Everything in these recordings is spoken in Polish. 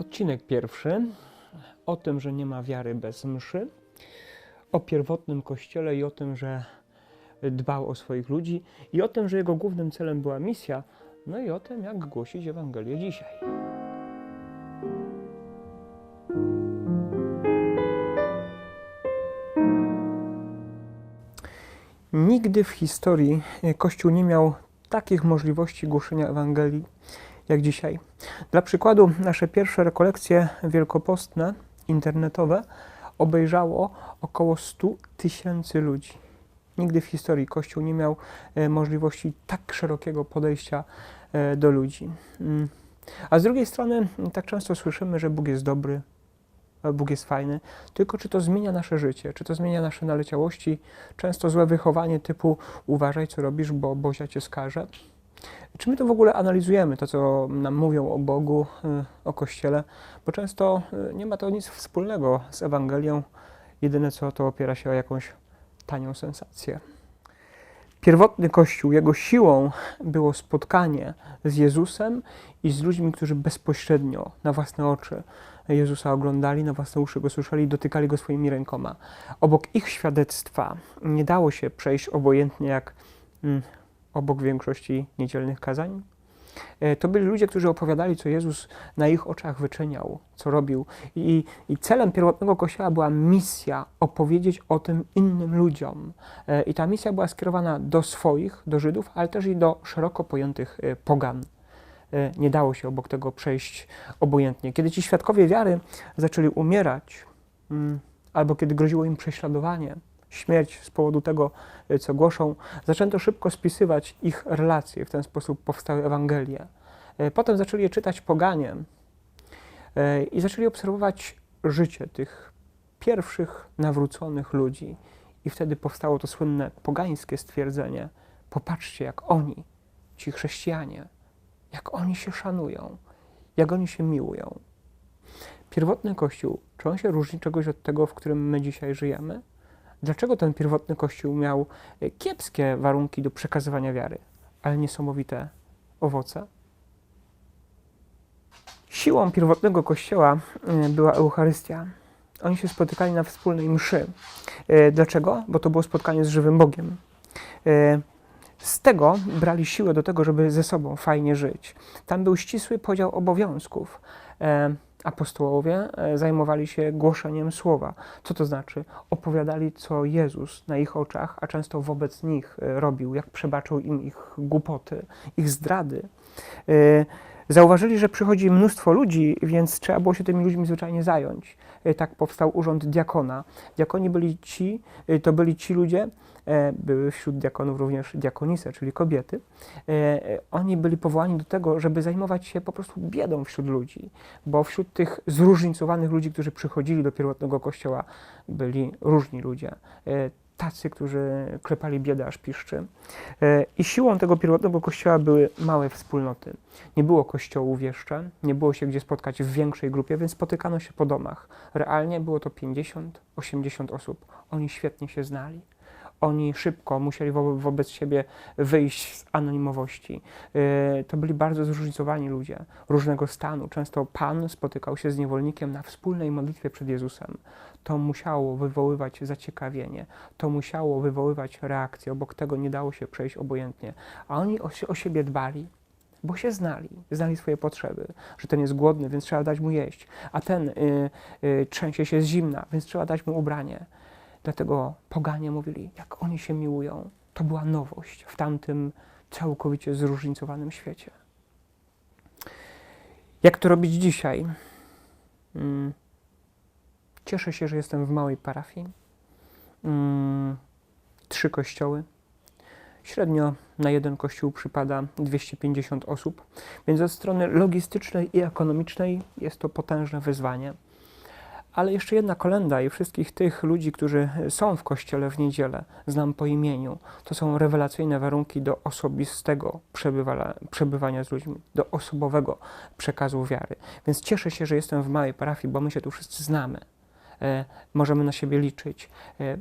Odcinek pierwszy. O tym, że nie ma wiary bez mszy, o pierwotnym kościele i o tym, że dbał o swoich ludzi, i o tym, że jego głównym celem była misja, no i o tym, jak głosić Ewangelię dzisiaj. Nigdy w historii Kościół nie miał takich możliwości głoszenia Ewangelii jak dzisiaj. Dla przykładu, nasze pierwsze rekolekcje wielkopostne, internetowe, obejrzało około 100 tysięcy ludzi. Nigdy w historii Kościół nie miał e, możliwości tak szerokiego podejścia e, do ludzi. Mm. A z drugiej strony, tak często słyszymy, że Bóg jest dobry, a Bóg jest fajny, tylko czy to zmienia nasze życie, czy to zmienia nasze naleciałości, często złe wychowanie typu uważaj co robisz, bo Bozia cię skaże. Czy my to w ogóle analizujemy, to co nam mówią o Bogu, y, o Kościele, bo często y, nie ma to nic wspólnego z Ewangelią, jedyne co to opiera się o jakąś tanią sensację. Pierwotny Kościół, jego siłą było spotkanie z Jezusem i z ludźmi, którzy bezpośrednio, na własne oczy Jezusa oglądali, na własne uszy go słyszeli, dotykali go swoimi rękoma. Obok ich świadectwa nie dało się przejść obojętnie jak mm, obok większości niedzielnych kazań. E, To byli ludzie, którzy opowiadali, co Jezus na ich oczach wyczyniał, co robił. I, I celem pierwotnego kościoła była misja opowiedzieć o tym innym ludziom. E, I ta misja była skierowana do swoich, do Żydów, ale też i do szeroko pojętych e, pogan. Nie dało się obok tego przejść obojętnie. Kiedy ci świadkowie wiary zaczęli umierać, mm, albo kiedy groziło im prześladowanie, śmierć z powodu tego, e, co głoszą, zaczęto szybko spisywać ich relacje. W ten sposób powstały Ewangelie. E, Potem zaczęli je czytać poganie e, i zaczęli obserwować życie tych pierwszych nawróconych ludzi. I wtedy powstało to słynne pogańskie stwierdzenie: Popatrzcie, jak oni, ci chrześcijanie, jak oni się szanują, jak oni się miłują. Pierwotny Kościół, czy on się różni czegoś od tego, w którym my dzisiaj żyjemy? Dlaczego ten pierwotny Kościół miał e, kiepskie warunki do przekazywania wiary, ale niesamowite owoce? Siłą pierwotnego Kościoła e, była Eucharystia. Oni się spotykali na wspólnej mszy. E, Dlaczego? Bo to było spotkanie z żywym Bogiem. Z tego brali siłę do tego, żeby ze sobą fajnie żyć. Tam był ścisły podział obowiązków. E, Apostołowie e, zajmowali się głoszeniem słowa. Co to znaczy? Opowiadali, co Jezus na ich oczach, a często wobec nich e, robił, jak przebaczył im ich głupoty, ich zdrady. Zauważyli, że przychodzi mnóstwo ludzi, więc trzeba było się tymi ludźmi zwyczajnie zająć. E, Tak powstał urząd diakona. Diakoni byli ci, e, to byli ci ludzie, e, były wśród diakonów również diakonise, czyli kobiety. Oni byli powołani do tego, żeby zajmować się po prostu biedą wśród ludzi, bo wśród tych zróżnicowanych ludzi, którzy przychodzili do pierwotnego kościoła, byli różni ludzie. Tacy, którzy klepali biedę aż piszczy. E, I siłą tego pierwotnego kościoła były małe wspólnoty. Nie było kościołów jeszcze, nie było się gdzie spotkać w większej grupie, więc spotykano się po domach. Realnie było to 50-80 osób. Oni świetnie się znali. Oni szybko musieli wo wobec siebie wyjść z anonimowości. Yy, To byli bardzo zróżnicowani ludzie, różnego stanu. Często Pan spotykał się z niewolnikiem na wspólnej modlitwie przed Jezusem. To musiało wywoływać zaciekawienie, to musiało wywoływać reakcję. Obok tego nie dało się przejść obojętnie. A oni o, o siebie dbali, bo się znali, znali swoje potrzeby, że ten jest głodny, więc trzeba dać mu jeść, a ten y, y, trzęsie się z zimna, więc trzeba dać mu ubranie. Dlatego poganie mówili, jak oni się miłują. To była nowość w tamtym całkowicie zróżnicowanym świecie. Jak to robić dzisiaj? Mm, Cieszę się, że jestem w małej parafii. Mm, Trzy kościoły. Średnio na jeden kościół przypada 250 osób, więc od strony logistycznej i ekonomicznej jest to potężne wyzwanie. Ale jeszcze jedna kolenda i wszystkich tych ludzi, którzy są w kościele w niedzielę, znam po imieniu. To są rewelacyjne warunki do osobistego przebywania, z ludźmi, do osobowego przekazu wiary. Więc cieszę się, że jestem w małej parafii, bo my się tu wszyscy znamy. E, możemy na siebie liczyć, e, mm,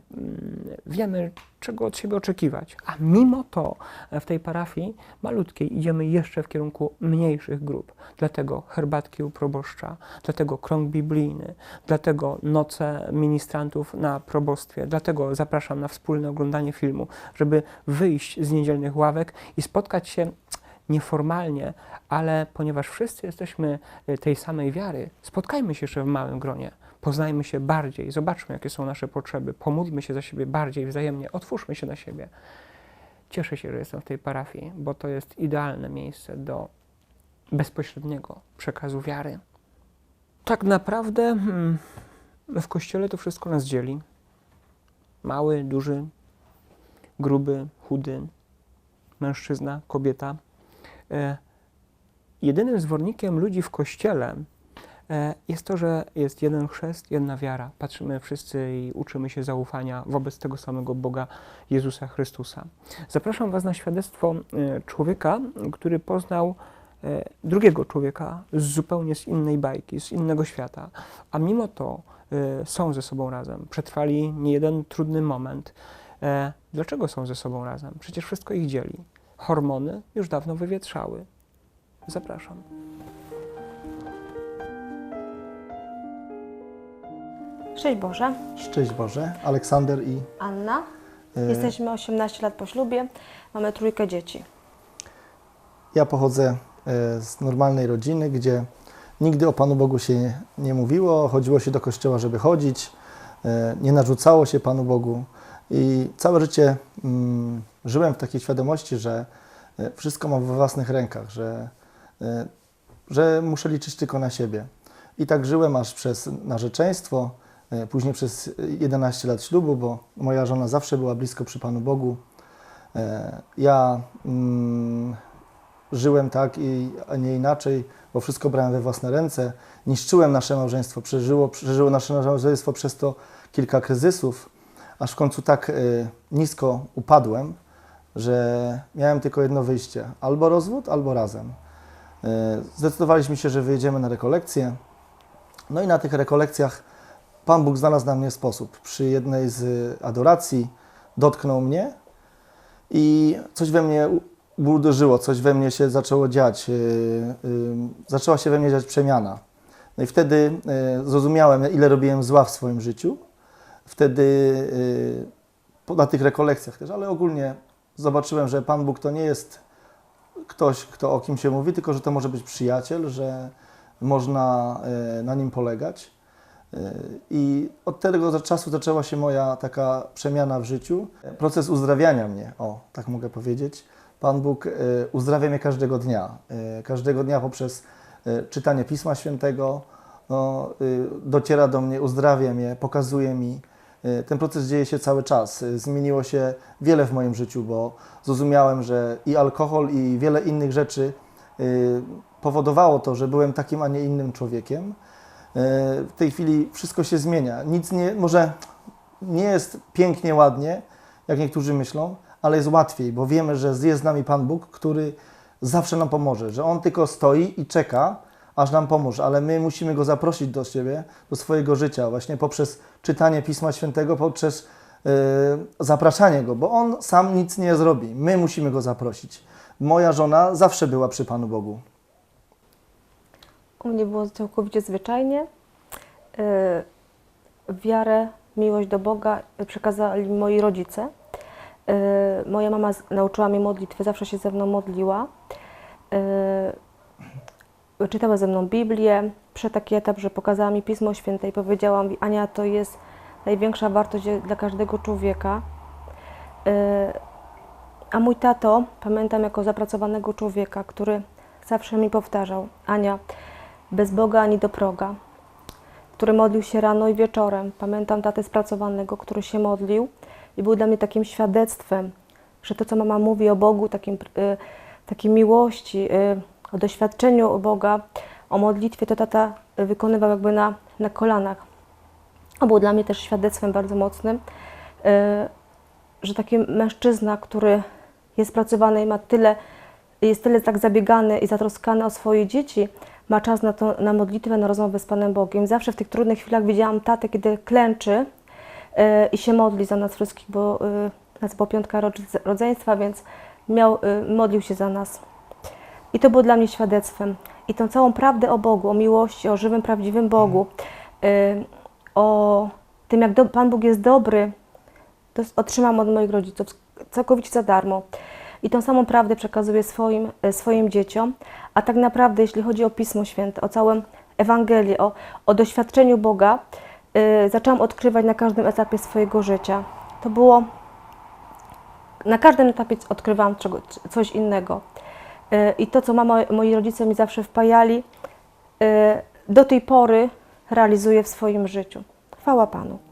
wiemy, czego od siebie oczekiwać. A mimo to e, w tej parafii malutkiej idziemy jeszcze w kierunku mniejszych grup. Dlatego herbatki u proboszcza, dlatego krąg biblijny, dlatego noce ministrantów na probostwie, dlatego zapraszam na wspólne oglądanie filmu, żeby wyjść z niedzielnych ławek i spotkać się nieformalnie, ale ponieważ wszyscy jesteśmy tej samej wiary, spotkajmy się jeszcze w małym gronie, poznajmy się bardziej, zobaczmy, jakie są nasze potrzeby, pomódlmy się za siebie bardziej wzajemnie, otwórzmy się na siebie. Cieszę się, że jestem w tej parafii, bo to jest idealne miejsce do bezpośredniego przekazu wiary. Tak naprawdę hmm, w kościele to wszystko nas dzieli. Mały, duży, gruby, chudy, mężczyzna, kobieta. E, jedynym zwornikiem ludzi w kościele jest to, że jest jeden chrzest, jedna wiara. Patrzymy wszyscy i uczymy się zaufania wobec tego samego Boga Jezusa Chrystusa. Zapraszam Was na świadectwo e, człowieka, który poznał e, drugiego człowieka z zupełnie z innej bajki, z innego świata, a mimo to e, są ze sobą razem. Przetrwali niejeden trudny moment. E, Dlaczego są ze sobą razem? Przecież wszystko ich dzieli. Hormony już dawno wywietrzały. Zapraszam. Szczęść Boże, Szczęść Boże, Aleksander i Anna. e, Jesteśmy 18 lat po ślubie, mamy trójkę dzieci. ja pochodzę e, z normalnej rodziny, gdzie nigdy o Panu Bogu się nie mówiło, chodziło się do kościoła, żeby chodzić, e, nie narzucało się Panu Bogu. I całe życie mm, żyłem w takiej świadomości, że wszystko mam we własnych rękach, że, że muszę liczyć tylko na siebie. I tak żyłem aż przez narzeczeństwo, później przez 11 lat ślubu, bo moja żona zawsze była blisko przy Panu Bogu. E, Ja mm, żyłem tak, i, a nie inaczej, bo wszystko brałem we własne ręce. Niszczyłem nasze małżeństwo, przeżyło, przeżyło nasze małżeństwo przez to kilka kryzysów, aż w końcu tak y, nisko upadłem, że miałem tylko jedno wyjście: albo rozwód, albo razem. Zdecydowaliśmy się, że wyjedziemy na rekolekcje. No i na tych rekolekcjach Pan Bóg znalazł na mnie sposób. Przy jednej z adoracji dotknął mnie i coś we mnie uderzyło, coś we mnie się zaczęło dziać. Yy, yy, zaczęła się we mnie dziać przemiana. No i wtedy yy, zrozumiałem, ile robiłem zła w swoim życiu. Wtedy na tych rekolekcjach też, ale ogólnie zobaczyłem, że Pan Bóg to nie jest ktoś, kto o kim się mówi, tylko że to może być przyjaciel, że można na nim polegać. Yy, I od tego czasu zaczęła się moja taka przemiana w życiu. Proces uzdrawiania mnie, o, tak mogę powiedzieć. Pan Bóg e, uzdrawia mnie każdego dnia. E, Każdego dnia poprzez e, czytanie Pisma Świętego no, e, dociera do mnie, uzdrawia mnie, pokazuje mi. E, Ten proces dzieje się cały czas. E, Zmieniło się wiele w moim życiu, bo zrozumiałem, że i alkohol, i wiele innych rzeczy e, powodowało to, że byłem takim, a nie innym człowiekiem. E, W tej chwili wszystko się zmienia. Nic nie, może nie jest pięknie, ładnie, jak niektórzy myślą, ale jest łatwiej, bo wiemy, że jest z nami Pan Bóg, który zawsze nam pomoże, że On tylko stoi i czeka, aż nam pomoże, ale my musimy Go zaprosić do siebie, do swojego życia, właśnie poprzez czytanie Pisma Świętego, poprzez yy, zapraszanie Go, bo On sam nic nie zrobi. My musimy Go zaprosić. Moja żona zawsze była przy Panu Bogu. U mnie było całkowicie zwyczajnie. Yy, Wiarę, miłość do Boga przekazali moi rodzice. Yy, Moja mama nauczyła mnie modlitwy, zawsze się ze mną modliła. Yy, Czytała ze mną Biblię. Przed taki etap, że pokazała mi Pismo Święte i powiedziała mi, Ania, to jest największa wartość dla każdego człowieka. A mój tato, pamiętam jako zapracowanego człowieka, który zawsze mi powtarzał, Ania, bez Boga ani do proga, który modlił się rano i wieczorem. Pamiętam tatę spracowanego, który się modlił i był dla mnie takim świadectwem, że to, co mama mówi o Bogu, takim, y, takiej miłości, y, o doświadczeniu o Boga, o modlitwie, to tata wykonywał jakby na, na kolanach. On był dla mnie też świadectwem bardzo mocnym, y, że taki mężczyzna, który jest pracowany i ma tyle, jest tyle tak zabiegany i zatroskany o swoje dzieci, ma czas na, to, na modlitwę, na rozmowę z Panem Bogiem. Zawsze w tych trudnych chwilach widziałam tatę, kiedy klęczy e, i się modli za nas wszystkich, bo e, nas była piątka rodz- rodzeństwa, więc miał, e, modlił się za nas. I to było dla mnie świadectwem. I tą całą prawdę o Bogu, o miłości, o żywym, prawdziwym Bogu, o tym, jak Pan Bóg jest dobry, to otrzymam od moich rodziców całkowicie za darmo. I tą samą prawdę przekazuję swoim, y, swoim dzieciom. A tak naprawdę, jeśli chodzi o Pismo Święte, o całą Ewangelię, o, o doświadczeniu Boga, y, zaczęłam odkrywać na każdym etapie swojego życia. To było na każdym etapie odkrywałam czego, coś innego. Y, I to, co mama, moi rodzice mi zawsze wpajali, y, do tej pory realizuję w swoim życiu. Chwała Panu.